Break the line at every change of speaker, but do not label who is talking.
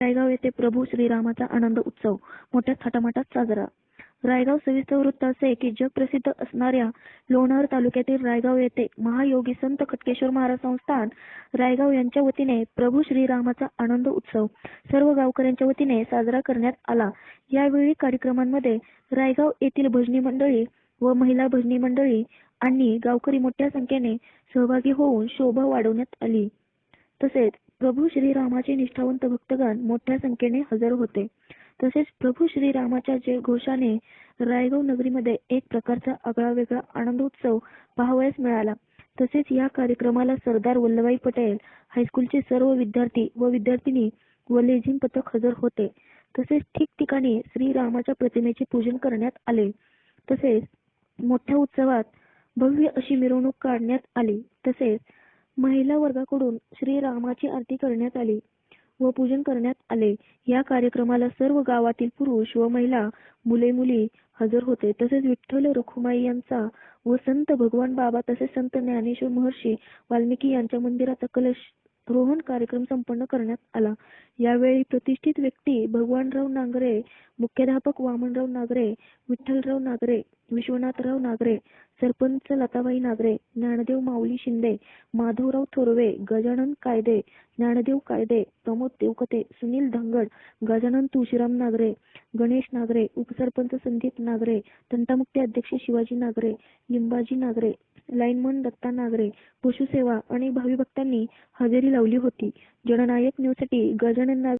रायगाव येथे प्रभू श्रीरामाचा आनंद उत्सव. मोठ्या थाटामाटात साजरा. रायगाव सविस्तर वृत्त असे की जगप्रसिद्ध असणाऱ्या लोणार तालुक्यातील रायगाव येथे महायोगी संत खटकेश्वर महाराज संस्थान रायगाव यांच्या वतीने प्रभू श्रीरामाचा आनंद उत्सव सर्व गावकऱ्यांच्या वतीने साजरा करण्यात आला. यावेळी कार्यक्रमांमध्ये रायगाव येथील भजनी मंडळी व महिला भजनी मंडळी आणि गावकरी मोठ्या संख्येने सहभागी होऊन शोभा वाढवण्यात आली. तसेच प्रभू श्रीरामाचे निष्ठावंत भक्तगण मोठ्या संख्येने हजर होते. तसेच प्रभू श्रीरामाच्या जय घोषाने रायगाव नगरीमध्ये एक प्रकारचा आगळा वेगळा आनंदोत्सव पाहावयास मिळाला. तसेच या कार्यक्रमाला सरदार वल्लभभाई पटेल हायस्कूलचे सर्व विद्यार्थी व विद्यार्थिनी व लेझिम पथक हजर होते. तसेच ठिकठिकाणी श्रीरामाच्या प्रतिमेचे पूजन करण्यात आले. तसेच मोठ्या उत्सवात भव्य अशी मिरवणूक काढण्यात आली. तसेच महिला वर्गाकडून श्रीरामाची आरती करण्यात आली व पूजन करण्यात आले. या कार्यक्रमाला सर्व गावातील पुरुष व महिला मुले मुली हजर होते. तसेच विठ्ठल रखुमाई यांचा व संत भगवान बाबा तसेच संत ज्ञानेश्वर महर्षी वाल्मिकी यांच्या मंदिराचा कलश रोहन कार्यक्रम संपन्न करण्यात आला. यावेळी प्रतिष्ठित व्यक्ती भगवानराव नागरे, मुख्याध्यापक वामनराव नागरे विठ्ठलराव नागरे विश्वनाथराव नागरे सरपंच लताबाई नागरे ज्ञानदेव माऊली शिंदे माधवराव थोरवे गजानन कायदे ज्ञानदेव कायदे प्रमोद देवकते सुनील धंगड गजानन तुळशीराम नागरे गणेश नागरे उपसरपंच संदीप नागरे तंटामुक्ती अध्यक्ष शिवाजी नागरे लिंबाजी नागरे लाईनमन दत्ता नागरे पशुसेवा अनेक भावी भक्तांनी हजेरी लावली होती. जननायक न्यूजसाठी गजानन नागरे